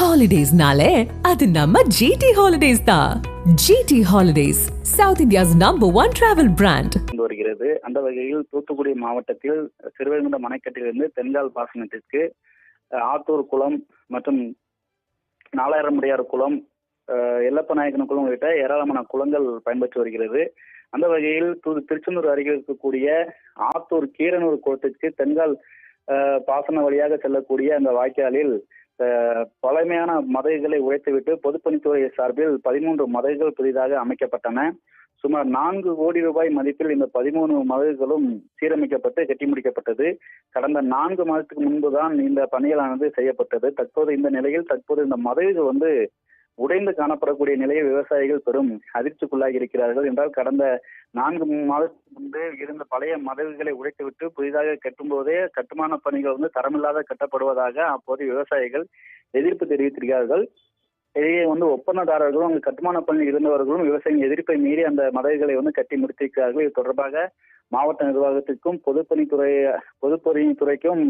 ஹாலிடேஸ்னாலே அது நம்ம ஜிடி ஹாலிடேஸ் தான் GT holidays South India's number one travel brand வருகிறது. அந்த வகையில் தூத்துக்குடி மாவட்டத்தில் சிறுவைகுண்டம் அணைக்கட்டிலிருந்து தென்கால் பாசனத்திற்கு ஆத்தூர் குளம் மற்றும் நாலாயிரமுடியார் குளம் எல்லப்ப நாயக்கன் குளம் உள்ளிட்ட ஏராளமான குளங்கள் பயன்பெற்று வருகிறது. அந்த வகையில் தூ- திருச்செந்தூர் அருகில் இருக்கக்கூடிய ஆத்தூர் கீரனூர் குளத்திற்கு தென்கால் பாசன வழியாக செல்லக்கூடிய அந்த வாய்க்காலில் பழமையான மதகுகளை உழைத்துவிட்டு பொதுப்பணித்துறை சார்பில் பதிமூன்று மதகுகள் புதிதாக அமைக்கப்பட்டன. சுமார் நான்கு கோடி ரூபாய் மதிப்பில் இந்த பதிமூணு மதகுகளும் சீரமைக்கப்பட்டு கட்டி முடிக்கப்பட்டது. கடந்த நான்கு மாதத்துக்கு முன்புதான் இந்த பணிகளானது செய்யப்பட்டது. தற்போது இந்த நிலையில் தற்போது இந்த மதகுகள் வந்து உடைந்து காணப்படக்கூடிய நிலையை விவசாயிகள் பெரும் அதிர்ச்சிக்குள்ளாகி இருக்கிறார்கள். என்றால் கடந்த நான்கு மாதத்துக்கு முன்பு இருந்த பழைய மதகுகளை உடைத்துவிட்டு புதிதாக கட்டும்போதே கட்டுமான பணிகள் வந்து தரமில்லாத கட்டப்படுவதாக அப்போது விவசாயிகள் எதிர்ப்பு தெரிவித்திருக்கிறார்கள். இதையே வந்து ஒப்பந்ததாரர்களும் அங்கு கட்டுமான பணியில் இருந்தவர்களும் விவசாயிகள் எதிர்ப்பை மீறி அந்த மதகுகளை வந்து கட்டி முடித்திருக்கிறார்கள். இது தொடர்பாக மாவட்ட நிர்வாகத்திற்கும் பொதுப்பணித்துறை பொதுப்பணித்துறைக்கும்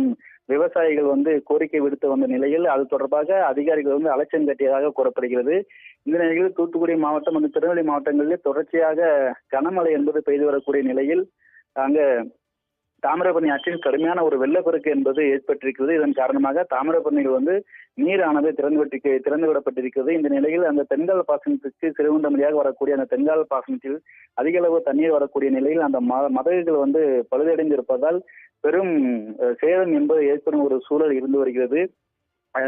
விவசாயிகள் வந்து கோரிக்கை விடுத்து வந்த நிலையில் அது தொடர்பாக அதிகாரிகள் வந்து அலட்சியம் கட்டியதாக கூறப்படுகிறது. இந்த நிலையில் தூத்துக்குடி மாவட்டம் மற்றும் திருநெல்வேலி மாவட்டங்களில் தொடர்ச்சியாக கனமழை என்பது பெய்து வரக்கூடிய நிலையில் அங்க தாமிரபரணி ஆற்றில் கடுமையான ஒரு வெள்ளப்பெருக்கு என்பது ஏற்பட்டிருக்கிறது. இதன் காரணமாக தாமிரபரணியில் வந்து நீரானது திறந்துவிட்டு திறந்து விடப்பட்டிருக்கிறது இந்த நிலையில் அந்த தென்கால் பாசனத்திற்கு சிறுகுண்டம் வழியாக வரக்கூடிய அந்த தென்கால் பாசனத்தில் அதிக அளவு தண்ணீர் வரக்கூடிய நிலையில் அந்த ம மதகுகள் வந்து பழுதடைந்து இருப்பதால் பெரும் சேதம் என்பது ஏற்படும் ஒரு சூழல் இருந்து வருகிறது.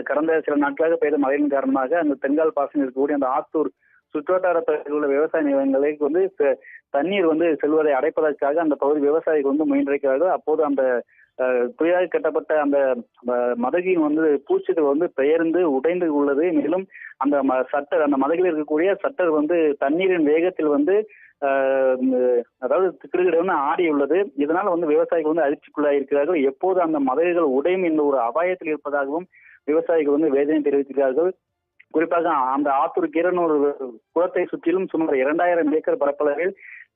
கடந்த சில நாட்களாக பெய்த மழையின் காரணமாக அந்த தென்கால் பாசனம் இருக்கக்கூடிய அந்த ஆத்தூர் சுற்றுவட்டார பகுதியில் உள்ள விவசாய நிலங்களுக்கு வந்து தண்ணீர் வந்து செல்வதை அடைப்பதற்காக அந்த பகுதி விவசாயிகள் வந்து முயன்றிருக்கிறார்கள். அப்போது அந்த அஹ், கட்டப்பட்ட அந்த மதகின் வந்து பூச்சிகள் வந்து பெயர்ந்து உடைந்து உள்ளது. மேலும் அந்த ம- சட்டர் அந்த மதகில் இருக்கக்கூடிய சட்டர் வந்து தண்ணீரின் வேகத்தில் வந்து ஆஹ், அதாவது கிடுகிடுன்னு ஆடி உள்ளது. இதனால வந்து விவசாயிகள் வந்து அதிர்ச்சிக்குள்ளாக இருக்கிறார்கள். எப்போது அந்த மதகுகள் உடையும் என்ற ஒரு அபாயத்தில் இருப்பதாகவும் விவசாயிகள் வந்து வேதனை தெரிவிக்கிறார்கள் குறிப்பாக அந்த ஆத்தூர் கீரனூர் குளத்தை சுற்றிலும் சுமார் இரண்டாயிரம் ஏக்கர் பரப்பளவில்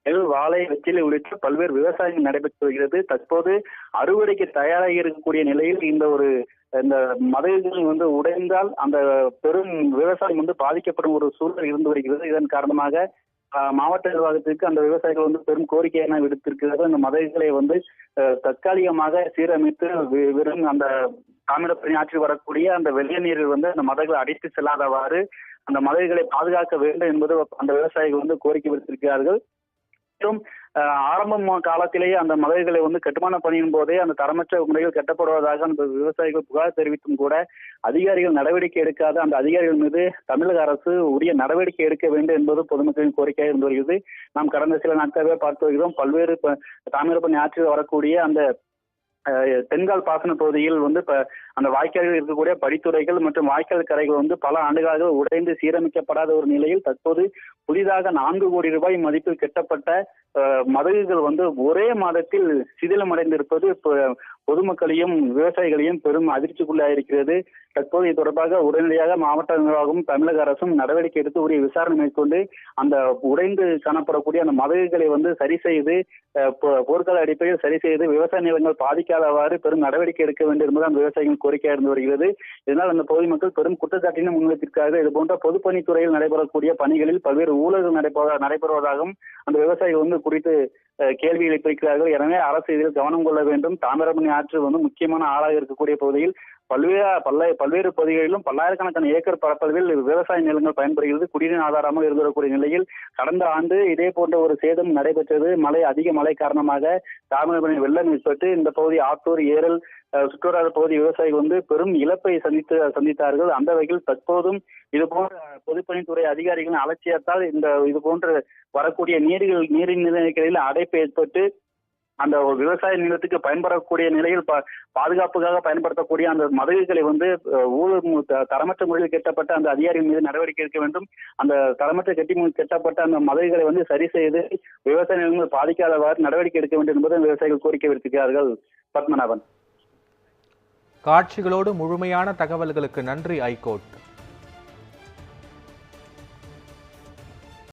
நெல் வாழை வெற்றிலை உள்ளிட்ட பல்வேறு விவசாயங்கள் நடைபெற்று வருகிறது. தற்போது அறுவடைக்கு தயாராகி இருக்கக்கூடிய நிலையில் இந்த ஒரு இந்த மதகுகள் வந்து உடைந்தால் அந்த பெரும் விவசாயம் வந்து பாதிக்கப்படும் ஒரு சூழல் இருந்து வருகிறது. இதன் காரணமாக மாவட்ட நிர்வாகத்திற்கு அந்த விவசாயிகள் வந்து பெரும் கோரிக்கையான விடுத்திருக்கிறார்கள். இந்த மதகுகளை வந்து தற்காலிகமாக சீரமைத்து வெறும் அந்த தாமிர பணியாற்றி வரக்கூடிய அந்த வெள்ள நீரில் வந்து அந்த மதகளை அடித்து செல்லாதவாறு அந்த மதகுகளை பாதுகாக்க வேண்டும் என்பது அந்த விவசாயிகள் வந்து கோரிக்கை விடுத்திருக்கிறார்கள். மற்றும் ஆஹ், ஆரம்பம் காலத்திலேயே அந்த மதகுகளை வந்து கட்டுமான பணியின் போதே அந்த தரமற்ற முறையில் கட்டப்படுவதாக அந்த விவசாயிகள் புகார் தெரிவித்தும் கூட அதிகாரிகள் நடவடிக்கை எடுக்காத அந்த அதிகாரிகள் மீது தமிழக அரசு உரிய நடவடிக்கை எடுக்க வேண்டும் என்பது பொதுமக்களின் கோரிக்கையாக இருந்து வருகிறது. நாம் கடந்த சில நாட்களாகவே பார்த்து வருகிறோம். பல்வேறு தாமிரப்பணி தாமிரபரணி ஆற்றில் வரக்கூடிய அந்த தென்கால் பாசன பகுதியில் வந்து இப்ப அந்த வாய்க்கால்கள் இருக்கக்கூடிய படித்துறைகள் மற்றும் வாய்க்கால் கரைகள் வந்து பல ஆண்டுகளாக உடைந்து சீரமைக்கப்படாத ஒரு நிலையில் தற்போது புதிதாக நான்கு கோடி ரூபாய் மதிப்பில் கட்டப்பட்ட மதகுகள் வந்து ஒரே மாதத்தில் சிதிலமடைந்திருப்பது பொதுமக்களையும் விவசாயிகளையும் பெரும் அதிர்ச்சிக்குள்ளாயிருக்கிறது. தற்போது இது தொடர்பாக உடனடியாக மாவட்ட நிர்வாகமும் தமிழக அரசும் நடவடிக்கை எடுத்து உரிய விசாரணை மேற்கொண்டு அந்த உடைந்து காணப்படக்கூடிய அந்த மதகுகளை வந்து சரி செய்து போர்க்கால அடிப்படையில் சரி செய்து விவசாய நிலங்கள் பாதிக்காதவாறு பெரும் நடவடிக்கை எடுக்க வேண்டும் என்பது அந்த விவசாயிகள் கோரிக்கையாக இருந்து வருகிறது. இதனால் அந்த பகுதி மக்கள் பெரும் குற்றச்சாட்டின முன்வைத்திருக்கிறார்கள். இது போன்ற பொதுப்பணித்துறையில் நடைபெறக்கூடிய பணிகளில் பல்வேறு ஊழல் நடைபெற நடைபெறுவதாகவும் அந்த விவசாயிகள் வந்து குறித்து கேள்வி எழுப்பியிருக்கிறார்கள். எனவே அரசு இதில் கவனம் கொள்ள வேண்டும். தாமிரபரணி ஆற்று வந்து முக்கியமான ஆளாக இருக்கக்கூடிய பகுதியில் பல்வேறு பல்ல பல்வேறு பகுதிகளிலும் பல்லாயிரக்கணக்கான ஏக்கர் பரப்பளவில் விவசாய நிலங்கள் பயன்படுகிறது. குடிநீர் ஆதாரமாக இருந்துடக்கூடிய நிலையில் கடந்த ஆண்டு இதே போன்ற ஒரு சேதம் நடைபெற்றது. மழை அதிக மழை காரணமாக தாமிரபரணி வெள்ளம் ஏற்பட்டு இந்த பகுதி ஆத்தூர் ஏரல் சுற்றுலா பகுதி விவசாயிகள் வந்து பெரும் இழப்பை சந்தித்து சந்தித்தார்கள். அந்த வகையில் தற்போதும் இது போன்ற பொதுப்பணித்துறை அதிகாரிகளின் அலட்சியத்தால் இந்த இது போன்ற வரக்கூடிய நீர்கள் நீரின் நிலைகளில் அடைப்பு ஏற்பட்டு அந்த விவசாய நிலத்துக்கு பயன்படக்கூடிய நிலையில் பா- பாதுகாப்புக்காக பயன்படுத்தக்கூடிய அந்த மதகுகளை வந்து ஊழல் தரமற்ற முறையில் கெட்டப்பட்ட அந்த அதிகாரிகள் மீது நடவடிக்கை எடுக்க வேண்டும். அந்த தரமற்ற கட்டி கெட்டப்பட்ட அந்த மதகுகளை வந்து சரி செய்து விவசாய நிலங்கள் பாதிக்காதவாறு நடவடிக்கை எடுக்க வேண்டும் என்பதை விவசாயிகள் கோரிக்கை விடுத்திருக்கிறார்கள் பத்மநாபன். காட்சிகளோடு முழுமையான தகவல்களுக்கு நன்றி ஐகோர்ட்.